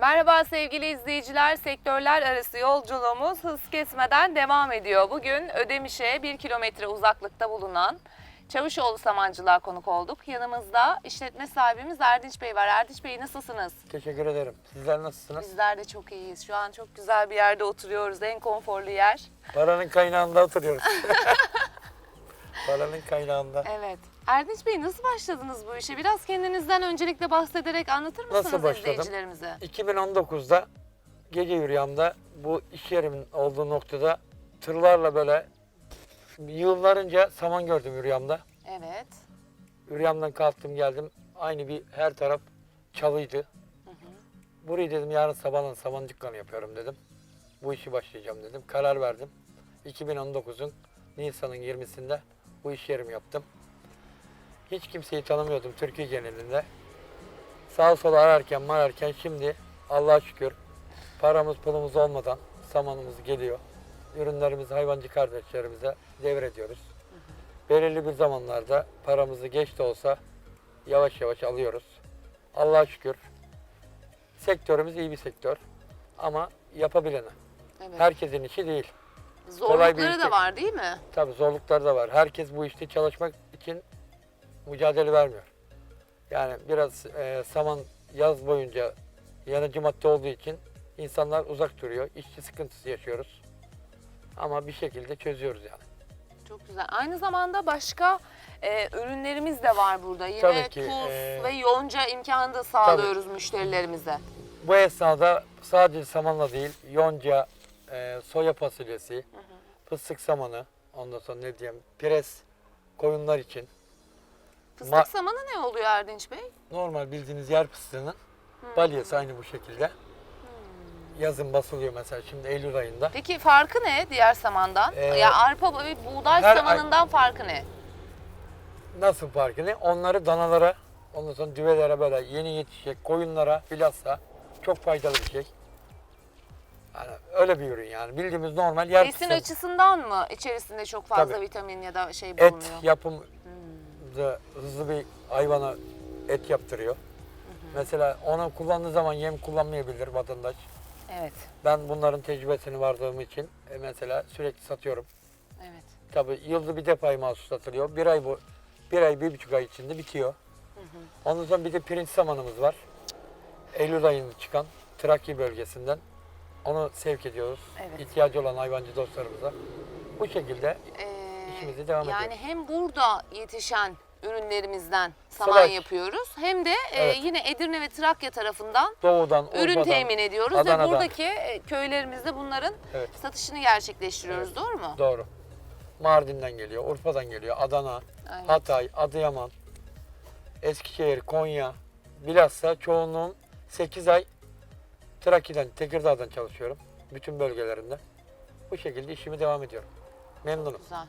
Merhaba sevgili izleyiciler. Sektörler arası yolculuğumuz hız kesmeden devam ediyor. Bugün Ödemiş'e 1 kilometre uzaklıkta bulunan Çavuşoğlu Samancılığa konuk olduk. Yanımızda işletme sahibimiz Erdinç Bey var. Erdinç Bey nasılsınız? Teşekkür ederim. Sizler nasılsınız? Bizler de çok iyiyiz. Şu an çok güzel bir yerde oturuyoruz. En konforlu yer. Paranın kaynağında oturuyoruz. Paranın kaynağında. Evet. Erdinç Bey nasıl başladınız bu işe? Biraz kendinizden öncelikle bahsederek anlatır mısınız Nasıl başladım? izleyicilerimize? 2019'da gece yürüyemde bu iş yerimin olduğu noktada tırlarla böyle yıllarınca saman gördüm yürüyemde. Evet. Yürüyemden kalktım geldim. Aynı bir her taraf çalıydı. Burayı dedim yarın sabahlan saman dükkanı yapıyorum dedim. Bu işi başlayacağım dedim. Karar verdim. 2019'un Nisan'ın 20'sinde bu iş yerimi yaptım. Hiç kimseyi tanımıyordum Türkiye genelinde. Sağ sola ararken mararken şimdi Allah'a şükür paramız pulumuz olmadan samanımız geliyor. Ürünlerimizi hayvancı kardeşlerimize devrediyoruz. Belirli bir zamanlarda paramızı geç de olsa yavaş yavaş alıyoruz. Allah'a şükür sektörümüz iyi bir sektör ama yapabilene. Evet. Herkesin işi değil. Zorlukları da var değil mi? Tabii zorluklar da var. Herkes bu işte çalışmak için mücadele vermiyor. Yani biraz e, saman yaz boyunca yanıcı madde olduğu için insanlar uzak duruyor. İşçi sıkıntısı yaşıyoruz. Ama bir şekilde çözüyoruz yani. Çok güzel. Aynı zamanda başka e, ürünlerimiz de var burada. Yine Tabii ki, tuz e, ve yonca imkanı da sağlıyoruz müşterilerimize. Bu esnada sadece samanla değil, yonca, e, soya fasulyesi, fıstık samanı, ondan sonra ne diyeyim, pires koyunlar için. Fıstık Ma- samanı ne oluyor Erdinç Bey? Normal bildiğiniz yer fıstığının balyası aynı bu şekilde. Yazın basılıyor mesela şimdi Eylül ayında. Peki farkı ne diğer samandan? Ee, ya arpa ve buğday her ay- samanından farkı ne? Nasıl farkı ne? Onları danalara, ondan sonra düvelere böyle yeni yetişecek koyunlara bilhassa çok faydalı bir şey. Yani öyle bir ürün yani. Bildiğimiz normal yer Besin fıstığı. açısından mı içerisinde çok fazla Tabii. vitamin ya da şey Et bulunuyor? yapım da hızlı bir hayvana et yaptırıyor. Mesela onu kullandığı zaman yem kullanmayabilir vatandaş. Evet. Ben bunların tecrübesini vardığım için e, mesela sürekli satıyorum. Evet. Tabii yılda bir defa mahsus satılıyor. Bir ay bu, bir ay, bir buçuk ay içinde bitiyor. Ondan sonra bir de pirinç samanımız var. Eylül ayında çıkan Trakya bölgesinden. Onu sevk ediyoruz. Evet. İhtiyacı olan hayvancı dostlarımıza. Bu şekilde Ee, İşimize devam yani ediyoruz. hem burada yetişen ürünlerimizden saman Sıvaç. yapıyoruz hem de e, Evet. yine Edirne ve Trakya tarafından doğudan, ürün Urfa'dan, temin ediyoruz ve Adana'dan. buradaki e, köylerimizde bunların Evet. satışını gerçekleştiriyoruz. Doğru mu? Doğru. Mardin'den geliyor, Urfa'dan geliyor, Adana, Aynen. Hatay, Adıyaman, Eskişehir, Konya. Bilhassa çoğunluğum 8 ay Trakya'dan, Tekirdağ'dan çalışıyorum. Bütün bölgelerinde. Bu şekilde işimi devam ediyorum. Memnunum. Güzel.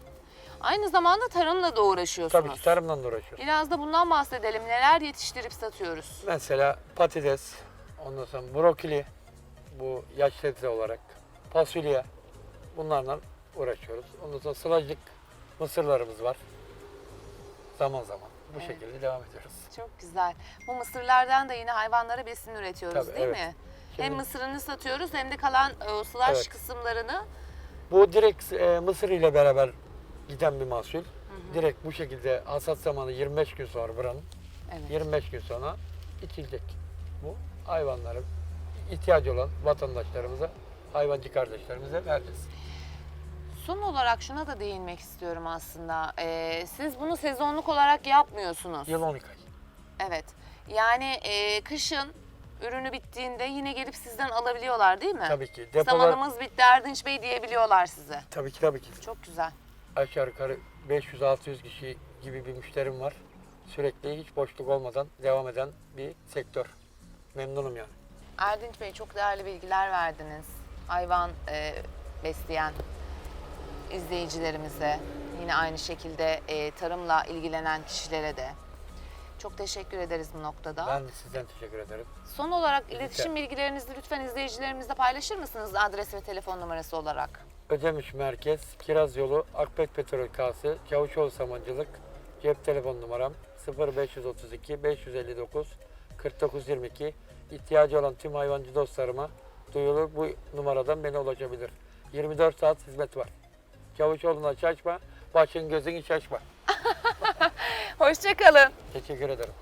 Aynı zamanda tarımla da uğraşıyorsunuz. Tabii ki tarımla da uğraşıyorum. Biraz da bundan bahsedelim. Neler yetiştirip satıyoruz? Mesela patates, ondan sonra brokoli, bu yaş sebze olarak, fasulye bunlarla uğraşıyoruz. Ondan sonra sılajlık mısırlarımız var. Zaman zaman bu Evet. şekilde devam ediyoruz. Çok güzel. Bu mısırlardan da yine hayvanlara besin üretiyoruz Tabii, değil evet. mi? Şimdi- Hem mısırını satıyoruz hem de kalan e, slash Evet. kısımlarını Bu direkt e, mısır ile beraber giden bir mahsul. Direkt bu şekilde hasat zamanı 25 gün sonra buranın. evet. 25 gün sonra içilecek. Bu hayvanların ihtiyacı olan vatandaşlarımıza, hayvancı kardeşlerimize vereceğiz. Son olarak şuna da değinmek istiyorum aslında. Ee, siz bunu sezonluk olarak yapmıyorsunuz. Yıl 12 ay. Evet. Yani e, kışın ürünü bittiğinde yine gelip sizden alabiliyorlar değil mi? Tabii ki. Depolar, Samanımız bitti Erdinç Bey diyebiliyorlar size. tabii ki tabii ki. Çok güzel. Aşağı yukarı 500-600 kişi gibi bir müşterim var. Sürekli hiç boşluk olmadan devam eden bir sektör. Memnunum yani. Erdinç Bey çok değerli bilgiler verdiniz. Hayvan e, besleyen izleyicilerimize, yine aynı şekilde e, tarımla ilgilenen kişilere de. Çok teşekkür ederiz bu noktada. Ben de sizden teşekkür ederim. Son olarak iletişim bilgilerinizi lütfen izleyicilerimizle paylaşır mısınız adres ve telefon numarası olarak? Ödemiş Merkez, Kiraz Yolu, Akbek Petrol Kası, Çavuşoğlu Samancılık, cep telefon numaram 0532 559 4922 ihtiyacı olan tüm hayvancı dostlarıma duyulur. Bu numaradan beni ulaşabilir. 24 saat hizmet var. Çavuşoğlu'na şaşma, başın gözün şaşma. Hoşçakalın. Teşekkür ederim.